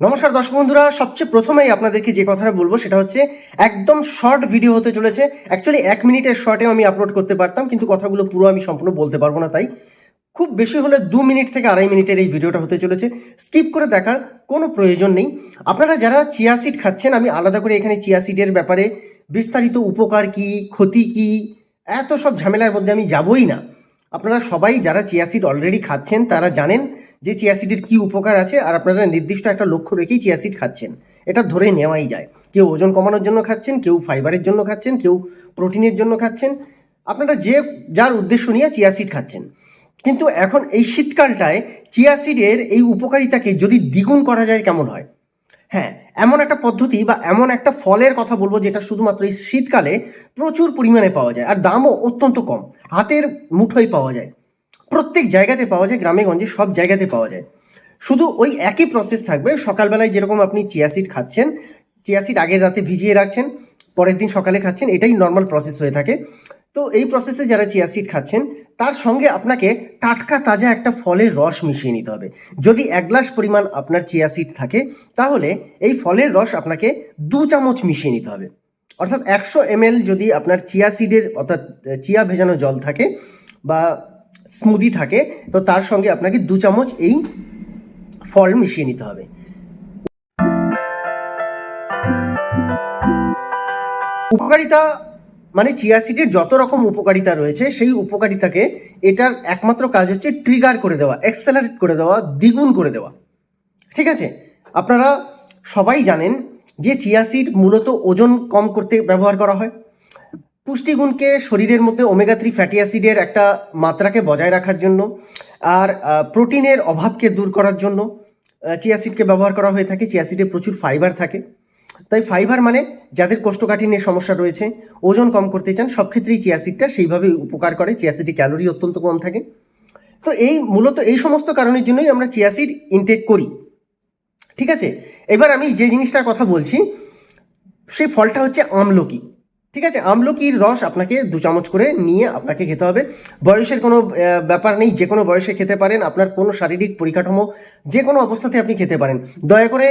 নমস্কার দর্শক বন্ধুরা, সবচেয়ে প্রথমেই আপনাদেরকে যে কথাটা বলব সেটা হচ্ছে, একদম শর্ট ভিডিও হতে চলেছে। অ্যাকচুয়ালি এক মিনিটের শর্টেও আমি আপলোড করতে পারতাম, কিন্তু কথাগুলো পুরো আমি সম্পূর্ণ বলতে পারব না তাই। খুব বেশি হলে দু মিনিট থেকে আড়াই মিনিটের এই ভিডিওটা হতে চলেছে। স্কিপ করে দেখার কোনো প্রয়োজন নেই। আপনারা যারা চিয়া সিড খাচ্ছেন, আমি আলাদা করে এখানে চিয়া সিডের ব্যাপারে বিস্তারিত উপকার কি, ক্ষতি কি, এত সব ঝামেলার মধ্যে আমি যাবই না। আপনারা সবাই যারা চিয়াসিড অলরেডি খাচ্ছেন, তারা জানেন যে চিয়াসিডের কি উপকার আছে, আর আপনারা নির্দিষ্ট একটা লক্ষ্য রেখেই চিয়াসিড খাচ্ছেন। এটা ধরে নেওয়াই যায়। কেউ ওজন কমানোর জন্য খাচ্ছেন, কেউ ফাইবারের জন্য খাচ্ছেন, কেউ প্রোটিনের জন্য খাচ্ছেন। আপনারা যে যার উদ্দেশ্য নিয়ে চিয়াসিড খাচ্ছেন। কিন্তু এখন এই শীতকালটায় চিয়াসিডের এই উপকারিতাকে যদি দ্বিগুণ করা যায় কেমন হয়? হ্যাঁ এমন একটা পদ্ধতি বা এমন একটা ফলের কথা বলব যেটা শুধুমাত্র এই শীতকালে প্রচুর পরিমাণে পাওয়া যায় আর দামও অত্যন্ত কম। হাতের মুঠোয় পাওয়া যায়। প্রত্যেক জায়গাতে পাওয়া যায়, গ্রামে, গঞ্জে সব জায়গাতে পাওয়া যায়। শুধু ওই একই প্রসেস থাকবে, সকালবেলায় যেরকম আপনি চিয়াসিড খাচ্ছেন চিয়াসিড আগের রাতে ভিজিয়ে রাখছেন, পরের দিন সকালে খাচ্ছেন, এটাই নর্মাল প্রসেস হয়ে থাকে। তো এই প্রসেসে যারা চিয়া সিড খাচ্ছেন, তার সঙ্গে আপনাকে টাটকা তাজা একটা ফলের রস মিশিয়ে নিতে হবে। যদি এক গ্লাস পরিমাণ আপনার চিয়া সিড থাকে, তাহলে এই ফলের রস আপনাকে দু চামচ মিশিয়ে নিতে হবে। অর্থাৎ একশো এমএল যদি আপনার চিয়া সিডের অর্থাৎ চিয়া ভেজানো জল থাকে বা স্মুদি থাকে, তো তার সঙ্গে আপনাকে দু চামচ এই ফল মিশিয়ে নিতে হবে। উপকারিতা মানে চিয়া সিডের যত রকম উপকারিতা রয়েছে, সেই উপকারিতাকে এটার একমাত্র কাজ হচ্ছে ট্রিগার করে দেওয়া এক্সেলারেট করে দেওয়া, দ্বিগুণ করে দেওয়া। ঠিক আছে? আপনারা সবাই জানেন যে চিয়া সিড মূলত ওজন কম করতে ব্যবহার করা হয়। পুষ্টিগুণকে শরীরের মধ্যে ওমেগা থ্রি ফ্যাটি অ্যাসিডের একটা মাত্রাকে বজায় রাখার জন্য আর প্রোটিনের অভাবকে দূর করার জন্য চিয়াসিডকে ব্যবহার করা হয়ে থাকে। চিয়াসিডে প্রচুর ফাইবার থাকে। তাই ফাইবার মানে যাদের কোষ্ঠকাঠিন্যের সমস্যা রয়েছে, ওজন কম করতে চান, সব ক্ষেত্রেই চিয়াসিডটা সেইভাবে উপকার করে। চিয়াসিডে ক্যালোরি অত্যন্ত কম থাকে। তো এই মূলত এই সমস্ত কারণের জন্যই আমরা চিয়াসিড ইনটেক করি। ঠিক আছে? এবার আমি যে জিনিসটার কথা বলছি, সেই ফলটা হচ্ছে আমলকি। ঠিক আছে, আমলকির রস আপনাকে দু চামচ করে নিয়ে আপনাকে খেতে হবে। বয়সের কোনো ব্যাপার নেই, যে কোনো বয়সে খেতে পারেন, আপনার কোনো শারীরিক পরিকাঠামো, যে কোনো অবস্থাতে আপনি খেতে পারেন। দয়া করে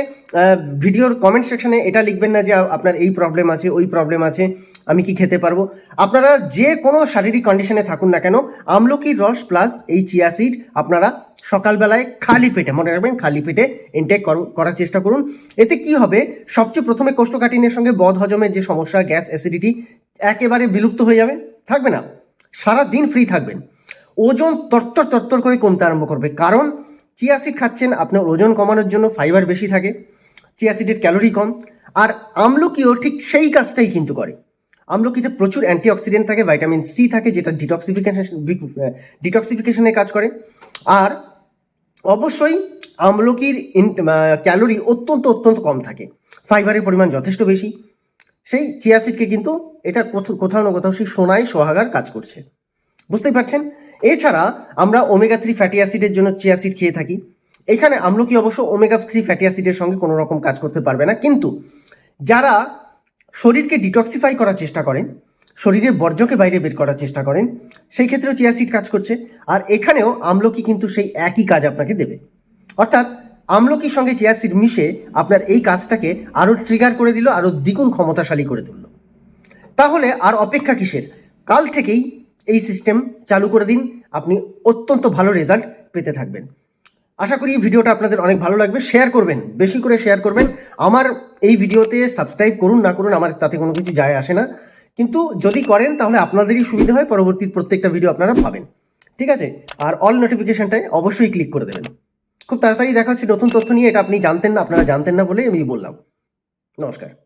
ভিডিওর কমেন্ট সেকশনে এটা লিখবেন না যে আপনার এই প্রবলেম আছে, ওই প্রবলেম আছে। আমি কি খেতে পারব? আপনারা যে কোনো শারীরিক কন্ডিশনে থাকুন না কেন আমলকির রস প্লাস এই চিয়াসিড আপনারা সকালবেলায় খালি পেটে, মনে রাখবেন খালি পেটে ইনটেক করার চেষ্টা করুন। এতে কি হবে? সবচেয়ে প্রথমে কোষ্ঠকাঠিন্যের সঙ্গে বদ হজমের যে সমস্যা, গ্যাস অ্যাসিডিটি একেবারে বিলুপ্ত হয়ে যাবে। থাকবে না। সারা দিন ফ্রি থাকবেন। ওজন তরতর তরতর করে কমতে আরম্ভ করবে। কারণ চিয়া চিয়াসিড খাচ্ছেন, আপনার ওজন কমানোর জন্য ফাইবার বেশি থাকে চিয়া চিয়াসিডের ক্যালোরি কম। আর আমলকিও ঠিক সেই কাজটাই কিন্তু করে। আমলকিতে প্রচুর অ্যান্টিঅক্সিডেন্ট থাকে ভাইটামিন সি থাকে, যেটা ডিটক্সিফিকেশন ডিটক্সিফিকেশনের কাজ করে। আর অবশ্যই আমলকির ক্যালোরি অত্যন্ত অত্যন্ত কম থাকে। ফাইবারের পরিমাণ যথেষ্ট বেশি। সেই চিয়াসিডকে কিন্তু এটা কোথাও না কোথাও সেই সোনায় সোহাগার কাজ করছে। বুঝতেই পারছেন? এছাড়া আমরা ওমেগা থ্রি ফ্যাটি অ্যাসিডের জন্য চিয়াসিড খেয়ে থাকি। এখানে আমলকি অবশ্য ওমেগা থ্রি ফ্যাটি অ্যাসিডের সঙ্গে কোনো রকম কাজ করতে পারবে না। কিন্তু যারা শরীরকে ডিটক্সিফাই করার চেষ্টা করেন, শরীরের বর্জ্যকে বাইরে বের করার চেষ্টা করেন, সেই ক্ষেত্রেও চিয়াসিড কাজ করছে। আর এখানেও আমলকি কিন্তু সেই একই কাজ আপনাকে দেবে। অর্থাৎ আমলকির সঙ্গে চিয়াসিড মিশে আপনার এই কাজটাকে আরও ট্রিগার করে দিল, আরও দ্বিগুণ ক্ষমতাশালী করে তুলল। তাহলে আর অপেক্ষা কিসের? কাল থেকেই এই সিস্টেম চালু করে দিন, আপনি অত্যন্ত ভালো রেজাল্ট পেতে থাকবেন। আশা করি ভিডিওটা আপনাদের অনেক ভালো লাগবে। শেয়ার করবেন, বেশি করে শেয়ার করবেন। আমার এই ভিডিওতে সাবস্ক্রাইব করুন, না করুন, আমার তাতে কোনো কিছু যায় আসে না। কিন্তু যদি করেন, তাহলে আপনাদেরই সুবিধা হয়, পরবর্তী প্রত্যেকটা ভিডিও আপনারা পাবেন। ঠিক আছে? আর অল নোটিফিকেশনটায় অবশ্যই ক্লিক করে দেবেন। খুব তাড়াতাড়ি দেখা হচ্ছে নতুন তথ্য নিয়ে। এটা আপনি জানতেন না, আপনারা জানতেন না বলেই আমি বললাম। নমস্কার।